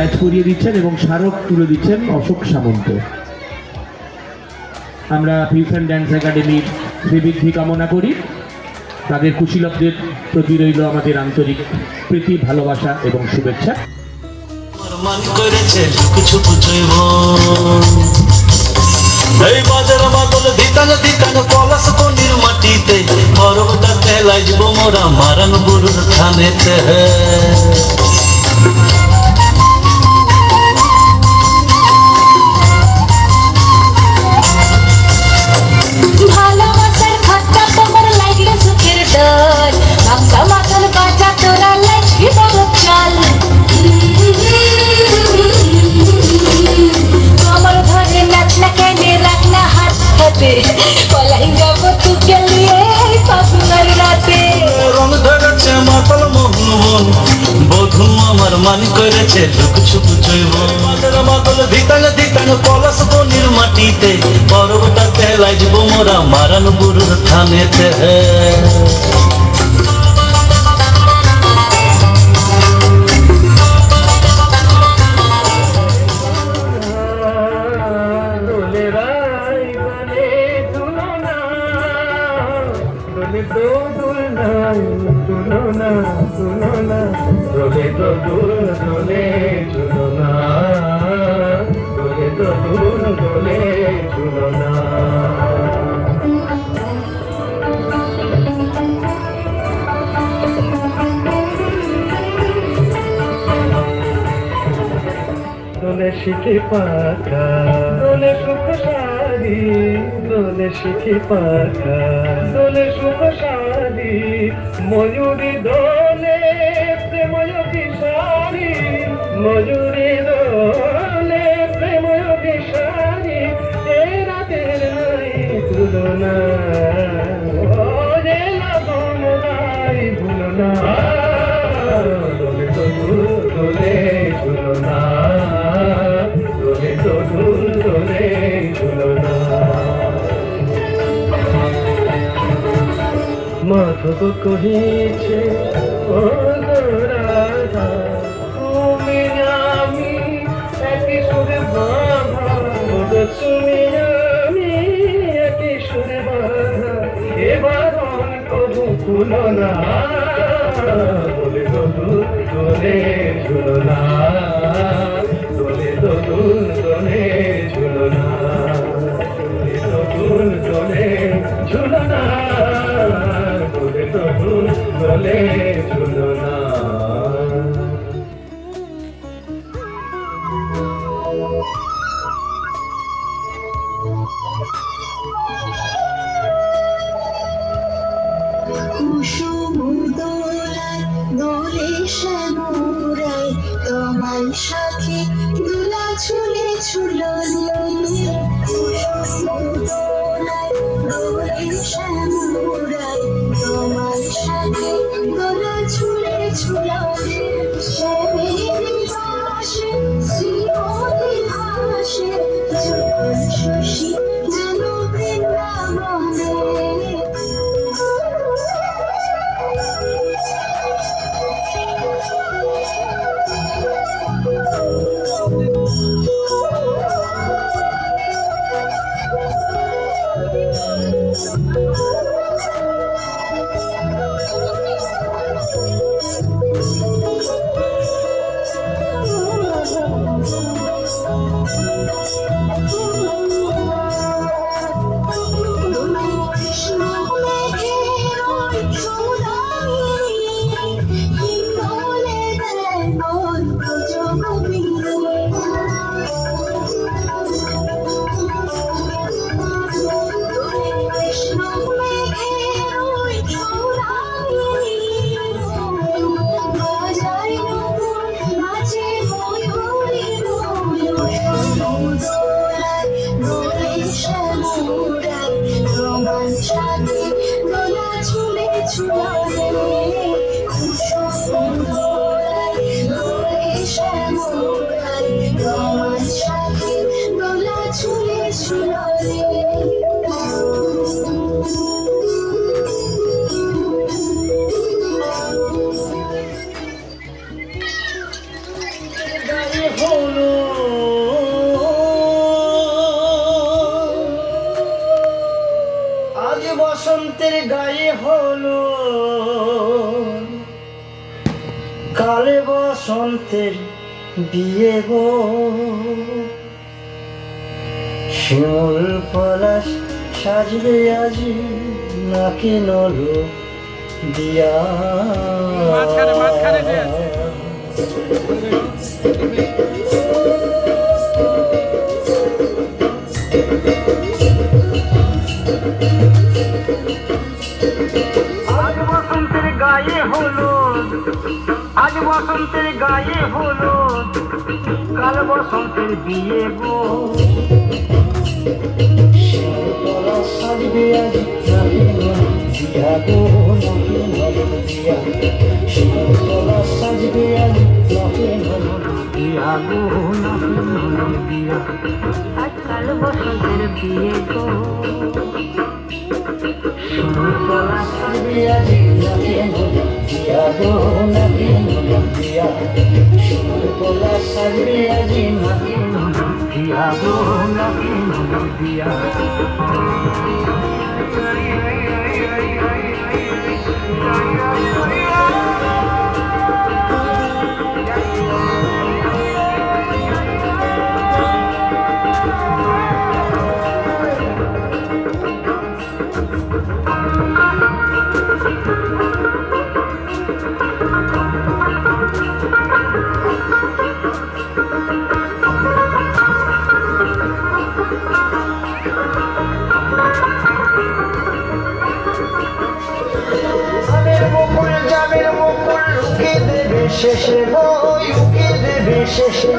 Batch করিয়ে দিচ্ছেন এবং স্মারক তুলে দিচ্ছেন অশোক সামন্ত। আমরা ফিউশন ড্যান্স একাডেমির শ্রীবৃদ্ধি কামনা করি। তাদের কুশীলবদের প্রতি রইল আমাদের আন্তরিক প্রীতি, ভালোবাসা এবং শুভেচ্ছা। মাটিতে। মান করেছে কিছু জৈব মাদল ধিতান দিতান পলাশ বনির মাটিতে পর্বটাতে তেলাই যাব মোরা মারান গুরুর থানেতে। দোলে দোলে শিখে পাখা। দোলে সুখ সারি দোলে শিখে পাখা। দোলে সুখ সারি ময়ূরী দোলে, প্রেময় সারি ময়ূরী মাধব কহিছে ও রাধা তুমি আমি একই সুরে কুসুম দোলায় দোলে শ্যামরায় তোমার সাথে দোলা ছুলে ছুললে কুসুম দোলায় দোলে শ্যামরায়। মেয়ের গায়ে হলো কালে বসন্তের বিয়ে গো। শিমুল পলাশ সাজবে আজি নাকি নল দিয়া। মাঝখানে মাঝখানে বসন্তের গায়ে হলুদ। কাল বসন্তের বিয়ে গো কাল বসন্তের বিয়ে। গো সুতলা সাজিয়া দিয়া গো। দিয়া সুতলা সাজিয়া I don't know if you. know শেষে বই উকে দেবে শেষে।